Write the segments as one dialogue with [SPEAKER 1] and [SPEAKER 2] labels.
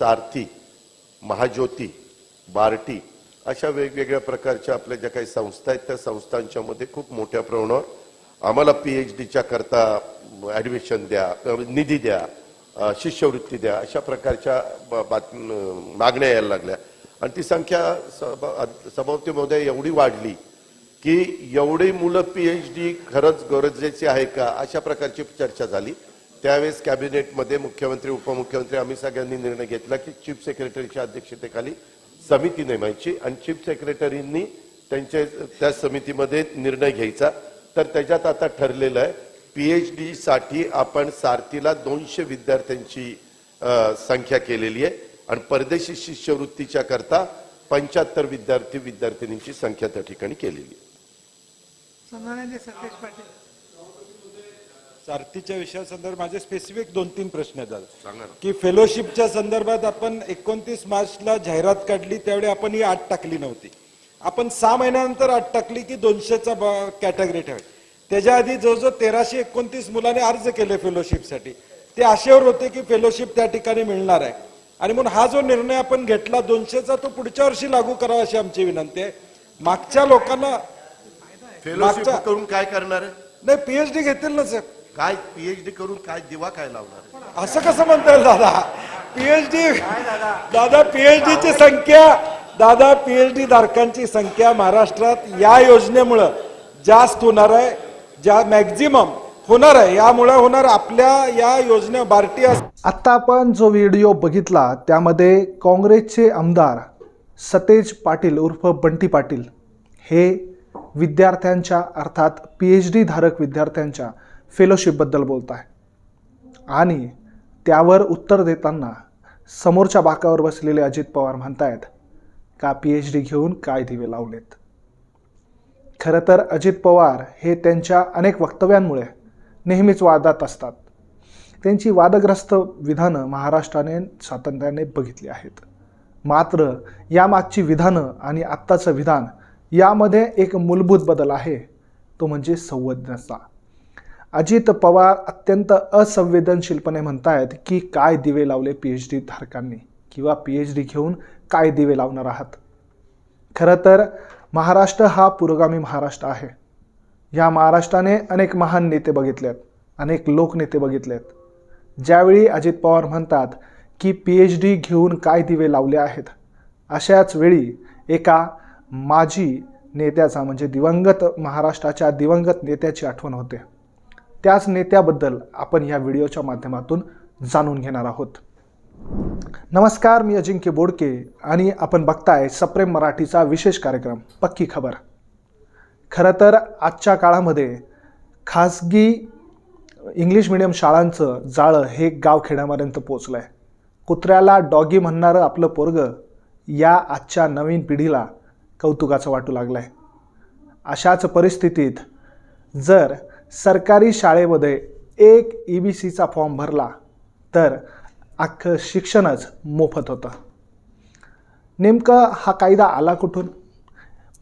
[SPEAKER 1] सारथी महाज्योती बार्टी अशा वेगवेगळ्या प्रकारच्या आपल्या ज्या काही संस्था आहेत त्या संस्थांच्या मध्ये खूप मोठ्या प्रमाणावर आम्हाला पी एच डीच्या करता ॲडमिशन द्या निधी द्या शिष्यवृत्ती द्या अशा प्रकारच्या ब- बात- मागण्या यायला लागल्या. आणि ती संख्या सभापती महोदय एवढी वाढली की एवढी मुलं पी एच डी खरंच गरजेची आहे का अशा प्रकारची चर्चा झाली. त्यावेळेस कॅबिनेटमध्ये मुख्यमंत्री उपमुख्यमंत्री आम्ही सगळ्यांनी निर्णय घेतला की चीफ सेक्रेटरीच्या अध्यक्षतेखाली समिती नेमायची आणि चीफ सेक्रेटरींनी त्यांचे त्या समितीमध्ये निर्णय घ्यायचा. तर त्याच्यात आता ठरलेलं आहे पी एच डीसाठी आपण सारथीला दोनशे विद्यार्थ्यांची संख्या केलेली आहे आणि परदेशी शिष्यवृत्तीच्या करता पंच्याहत्तर विद्यार्थी विद्यार्थिनींची संख्या त्या ठिकाणी केलेली आहे.
[SPEAKER 2] सारथीच्या विषयासंदर्भात माझे स्पेसिफिक दोन तीन प्रश्न आहेत. की फेलोशिपच्या संदर्भात आपण एकोणतीस मार्चला जाहिरात काढली त्यावेळी आपण ही आठ टाकली नव्हती. आपण सहा महिन्यानंतर आठ टाकली की दोनशेचा कॅटेगरी ठेवाय त्याच्या आधी जवळजवळ तेराशे एकोणतीस मुलांनी अर्ज केले फेलोशिपसाठी ते आशेवर होते की फेलोशिप त्या ठिकाणी मिळणार आहे. आणि म्हणून हा जो निर्णय आपण घेतला दोनशेचा तो पुढच्या वर्षी लागू करावा अशी आमची विनंती आहे. मागच्या लोकांना
[SPEAKER 1] फेलोशिप करून काय करणार आहे?
[SPEAKER 2] नाही पीएचडी घेतील ना साहेब
[SPEAKER 1] काय पीएचडी करून काय दिवा काय लावणार?
[SPEAKER 2] असं कसं म्हणता येईल दादा पीएचडी दादा पीएचडी ची संख्या दादा पीएचडी धारकांची संख्या महाराष्ट्रात या योजनेमुळं जास्त होणार आहे ज्या मॅक्झिमम होणार आहे यामुळे होणार आपल्या या योजने बार्टी अस-
[SPEAKER 3] आत्ता आपण जो व्हिडिओ बघितला त्यामध्ये काँग्रेसचे आमदार सतेज पाटील उर्फ बंटी पाटील हे विद्यार्थ्यांच्या अर्थात पी एच डी धारक विद्यार्थ्यांच्या फेलोशिपबद्दल बोलत आहे आणि त्यावर उत्तर देताना समोरच्या बाकावर बसलेले अजित पवार म्हणतायत का पी एच डी घेऊन काय दिवे लावलेत? खरं तर अजित पवार हे त्यांच्या अनेक वक्तव्यांमुळे नेहमीच वादात असतात. त्यांची वादग्रस्त विधानं महाराष्ट्राने स्वातंत्र्याने बघितली आहेत. मात्र यामागची विधानं आणि आत्ताचं विधान यामध्ये एक मूलभूत बदल आहे तो म्हणजे संवेदनाचा अजित पवार अत्यंत असंवेदनशीलपणे म्हणतायत की काय दिवे लावले पी एच डी धारकांनी किंवा पी एच डी घेऊन काय दिवे लावणार आहात? खरं तर महाराष्ट्र हा पुरोगामी महाराष्ट्र आहे. या महाराष्ट्राने अनेक महान नेते बघितलेत अनेक लोकनेते बघितलेत. ज्यावेळी अजित पवार म्हणतात की पी एच डी घेऊन काय दिवे लावले आहेत अशाच वेळी एका माजी नेत्याचा म्हणजे दिवंगत महाराष्ट्राच्या दिवंगत नेत्याची आठवण होते. त्याच नेत्याबद्दल आपण या व्हिडिओच्या माध्यमातून जाणून घेणार आहोत. नमस्कार मी अजिंक्य बोडके आणि आपण बघताय सप्रेम मराठीचा विशेष कार्यक्रम पक्की खबर. खरं तर आजच्या काळामध्ये खाजगी इंग्लिश मिडियम शाळांचं जाळं हे गावखेड्यापर्यंत पोचलं आहे कुत्र्याला डॉगी म्हणणारं आपलं पोरगं या आजच्या नवीन पिढीला कौतुकाचं वाटू लागलं आहे अशाच परिस्थितीत जर सरकारी शाळेमध्ये एक ई बी सीचा फॉर्म भरला तर अख्खं शिक्षणच मोफत होतं. नेमकं हा कायदा आला कुठून?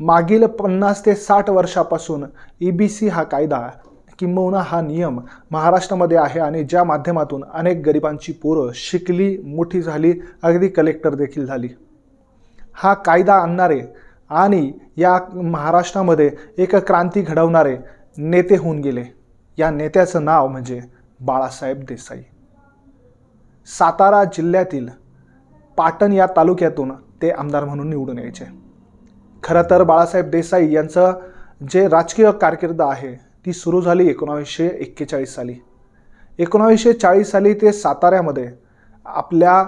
[SPEAKER 3] मागील पन्नास ते साठ वर्षापासून ई बी सी हा कायदा किंबहुना हा नियम महाराष्ट्रामध्ये आहे आणि ज्या माध्यमातून अनेक गरिबांची पोरं शिकली मोठी झाली अगदी कलेक्टर देखील झाली. हा कायदा आणणारे आणि या महाराष्ट्रामध्ये एक क्रांती घडवणारे नेते होऊन गेले. या नेत्याचं नाव म्हणजे बाळासाहेब देसाई. सातारा जिल्ह्यातील पाटण या तालुक्यातून ते आमदार म्हणून निवडून यायचे. खरं तर बाळासाहेब देसाई यांचं जे राजकीय कारकीर्द आहे ती सुरू झाली एकोणावीसशे एक्केचाळीस साली. एकोणावीसशे चाळीस साली ते साताऱ्यामध्ये आपल्या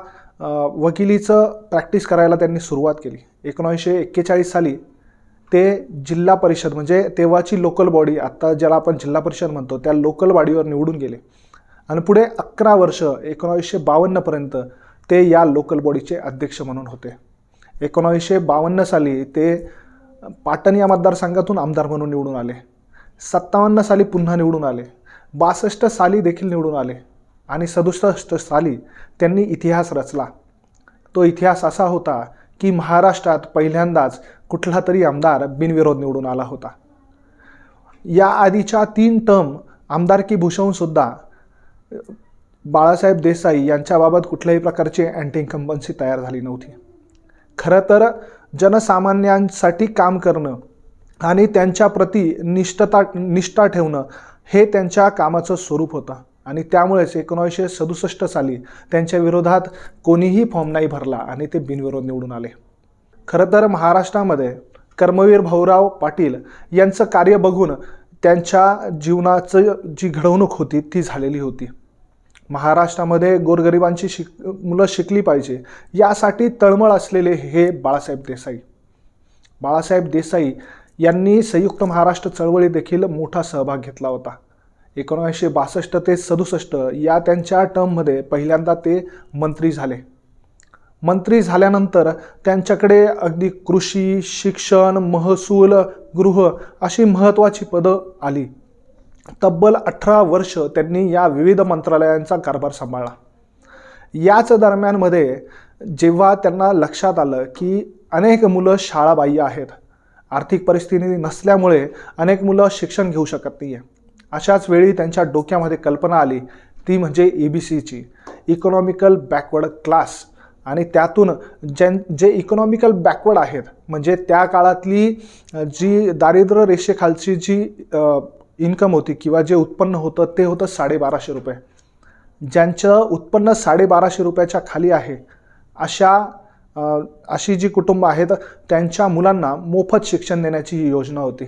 [SPEAKER 3] वकिलीचं प्रॅक्टिस करायला त्यांनी सुरुवात केली. एकोणावीसशे एक्केचाळीस साली ते जिल्हा परिषद म्हणजे तेव्हाची लोकल बॉडी आत्ता ज्याला आपण जिल्हा परिषद म्हणतो त्या लोकल बॉडीवर निवडून गेले. आणि पुढे अकरा वर्ष एकोणावीसशे बावन्नपर्यंत ते या लोकल बॉडीचे अध्यक्ष म्हणून होते. एकोणावीसशे बावन्न साली ते पाटण या मतदारसंघातून आमदार म्हणून निवडून आले. सत्तावन्न साली पुन्हा निवडून आले. बासष्ट साली देखील निवडून आले. आणि सदुसष्ट साली त्यांनी इतिहास रचला. तो इतिहास असा होता की महाराष्ट्रात पहिल्यांदाच कुठला तरी आमदार बिनविरोध निवडून आला होता. या आधीच्या तीन टर्म आमदारकी भूषवूनसुद्धा बाळासाहेब देसाई यांच्याबाबत कुठल्याही प्रकारची अँटी इन्कम्बन्सी तयार झाली नव्हती. खरं तर जनसामान्यांसाठी काम करणं आणि त्यांच्याप्रती निष्ठता निष्ठा ठेवणं हे त्यांच्या कामाचं स्वरूप होतं. आणि त्यामुळेच एकोणीसशे सदुसष्ट साली त्यांच्या विरोधात कोणीही फॉर्म नाही भरला आणि ते बिनविरोध निवडून आले. खरं तर महाराष्ट्रामध्ये कर्मवीर भाऊराव पाटील यांचं कार्य बघून त्यांच्या जीवनाचं जी घडवणूक होती ती झालेली होती. महाराष्ट्रामध्ये गोरगरिबांची शिक मुलं शिकली पाहिजे यासाठी तळमळ असलेले हे बाळासाहेब देसाई. बाळासाहेब देसाई यांनी संयुक्त महाराष्ट्र चळवळी देखील मोठा सहभाग घेतला होता. एकोणीसशे बासष्ट ते सदुसष्ट या त्यांच्या टर्ममध्ये पहिल्यांदा ते मंत्री झाले. मंत्री झाल्यानंतर त्यांच्याकडे अगदी कृषी शिक्षण महसूल गृह अशी महत्त्वाची पदं आली. तब्बल अठरा वर्ष त्यांनी या विविध मंत्रालयांचा कारभार सांभाळला. याच दरम्यानमध्ये जेव्हा त्यांना लक्षात आलं की अनेक मुलं शाळाबाह्य आहेत आर्थिक परिस्थिती नसल्यामुळे अनेक मुलं शिक्षण घेऊ शकत नाही आहे अशाच वेळी त्यांच्या डोक्यामध्ये कल्पना आली. ती म्हणजे ई बी सीची इकॉनॉमिकल बॅकवर्ड क्लास आणि त्यातून ज्यां जे इकॉनॉमिकल बॅकवर्ड आहेत म्हणजे त्या काळातली जी दारिद्र्य रेषेखालची जी इन्कम होती किंवा जे उत्पन्न होतं ते होतं साडेबाराशे रुपये. ज्यांचं उत्पन्न साडेबाराशे रुपयाच्या खाली आहे अशा अशी जी कुटुंब आहेत त्यांच्या मुलांना मोफत शिक्षण देण्याची ही योजना होती.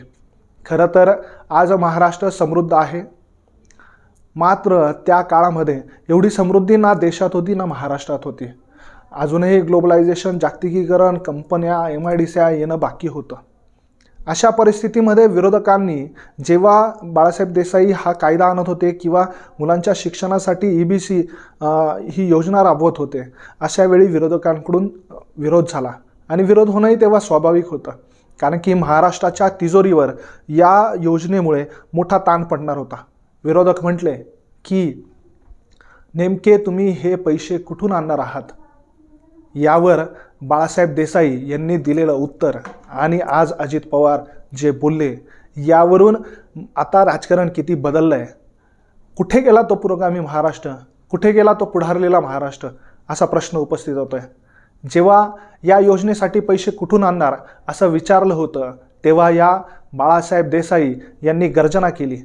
[SPEAKER 3] खरं तर आज महाराष्ट्र समृद्ध आहे. मात्र त्या काळामध्ये एवढी समृद्धी ना देशात होती ना महाराष्ट्रात होती. अजूनही ग्लोबलायझेशन जागतिकीकरण कंपन्या M I D C I येणं बाकी होतं. अशा परिस्थितीमध्ये विरोधकांनी जेव्हा बाळासाहेब देसाई हा कायदा आणत होते किंवा मुलांच्या शिक्षणासाठी ई बी सी ही योजना राबवत होते अशावेळी विरोधकांकडून विरोध झाला. आणि विरोध होणंही तेव्हा स्वाभाविक होतं. कारण की महाराष्ट्राच्या तिजोरीवर या योजनेमुळे मोठा ताण पडणार होता. विरोधक म्हटले की नेमके तुम्ही हे पैसे कुठून आणणार आहात? यावर बाळासाहेब देसाई यांनी दिलेलं उत्तर आणि आज अजित पवार जे बोलले यावरून आता राजकारण किती बदललं आहे कुठे गेला तो पुरोगामी महाराष्ट्र? कुठे गेला तो पुढारलेला महाराष्ट्र? असा प्रश्न उपस्थित होतो आहे जेव्हा या योजनेसाठी पैसे कुठून आणणार असं विचारलं होतं तेव्हा या बाळासाहेब देसाई यांनी गर्जना केली.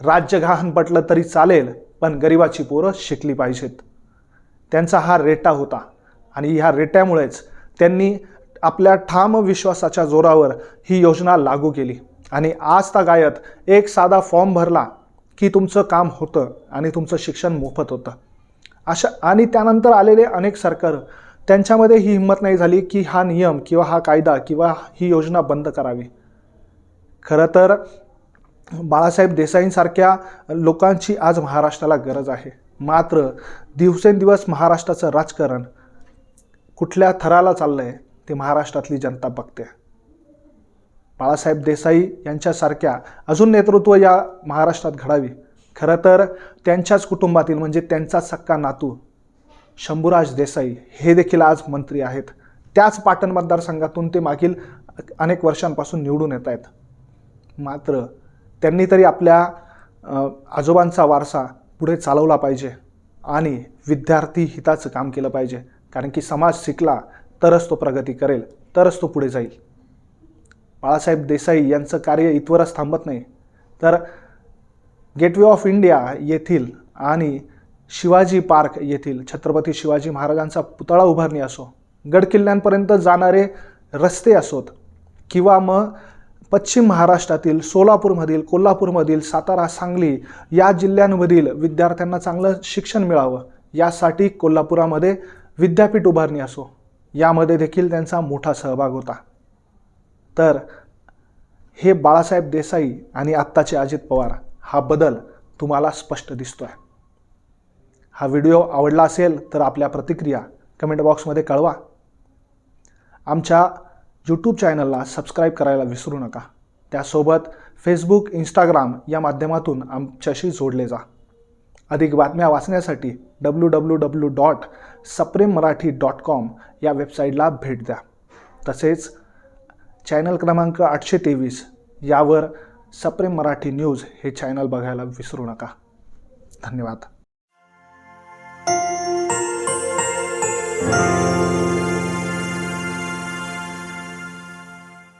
[SPEAKER 3] राज्य घाण पटलं तरी चालेल पण गरिबाची पोरं शिकली पाहिजेत. त्यांचा हा रेटा होता आणि ह्या रेट्यामुळेच त्यांनी आपल्या ठाम विश्वासाच्या जोरावर ही योजना लागू केली. आणि आज गायत एक साधा फॉर्म भरला की तुमचं काम होतं आणि तुमचं शिक्षण मोफत होतं. अशा आणि त्यानंतर आलेले अनेक सरकार त्यांच्यामध्ये ही हिंमत नाही झाली की हा नियम किंवा हा कायदा किंवा ही योजना बंद करावी. खरं तर बाळासाहेब देसाईंसारख्या लोकांची आज महाराष्ट्राला गरज आहे. मात्र दिवसेंदिवस महाराष्ट्राचं राजकारण कुठल्या थराला चाललं आहे ते महाराष्ट्रातली जनता बघते. बाळासाहेब देसाई यांच्यासारख्या अजून नेतृत्व या महाराष्ट्रात घडावी. खरं तर त्यांच्याच कुटुंबातील म्हणजे त्यांचा सक्का नातू शंभूराज देसाई हे देखील आज मंत्री आहेत. त्याच पाटण मतदारसंघातून ते मागील अनेक वर्षांपासून निवडून येत आहेत. मात्र त्यांनी तरी आपल्या आजोबांचा वारसा पुढे चालवला पाहिजे आणि विद्यार्थी हिताचं काम केलं पाहिजे. कारण की समाज शिकला तरच तो प्रगती करेल तरच तो पुढे जाईल. बाळासाहेब देसाई यांचं कार्य इथवरच थांबत नाही. तर गेटवे ऑफ इंडिया येथील आणि शिवाजी पार्क येथील छत्रपती शिवाजी महाराजांचा पुतळा उभारणी असो गडकिल्ल्यांपर्यंत जाणारे रस्ते असोत किंवा मग पश्चिम महाराष्ट्रातील सोलापूरमधील कोल्हापूरमधील सातारा सांगली या जिल्ह्यांमधील विद्यार्थ्यांना चांगलं शिक्षण मिळावं यासाठी कोल्हापुरामध्ये विद्यापीठ उभारणी असो. यामध्ये देखील त्यांचा मोठा सहभाग होता. तर हे बाळासाहेब देसाई आणि आत्ताचे अजित पवार हा बदल तुम्हाला स्पष्ट दिसतो आहे हा व्हिडिओ आवडला असेल तर आपल्या प्रतिक्रिया कमेंट बॉक्समध्ये कळवा. आमच्या यूट्यूब चॅनलला सबस्क्राईब करायला विसरू नका. त्यासोबत फेसबुक इंस्टाग्राम या माध्यमातून आमच्याशी जोडले जा. अधिक बातम्या वाचण्यासाठी डब्ल्यू डब्ल्यू डब्ल्यू डॉट सप्रेम मराठी डॉट कॉम या वेबसाईटला भेट द्या. तसेच चॅनल क्रमांक आठशे तेवीस यावर सप्रेम मराठी न्यूज हे चॅनल बघायला विसरू नका. धन्यवाद.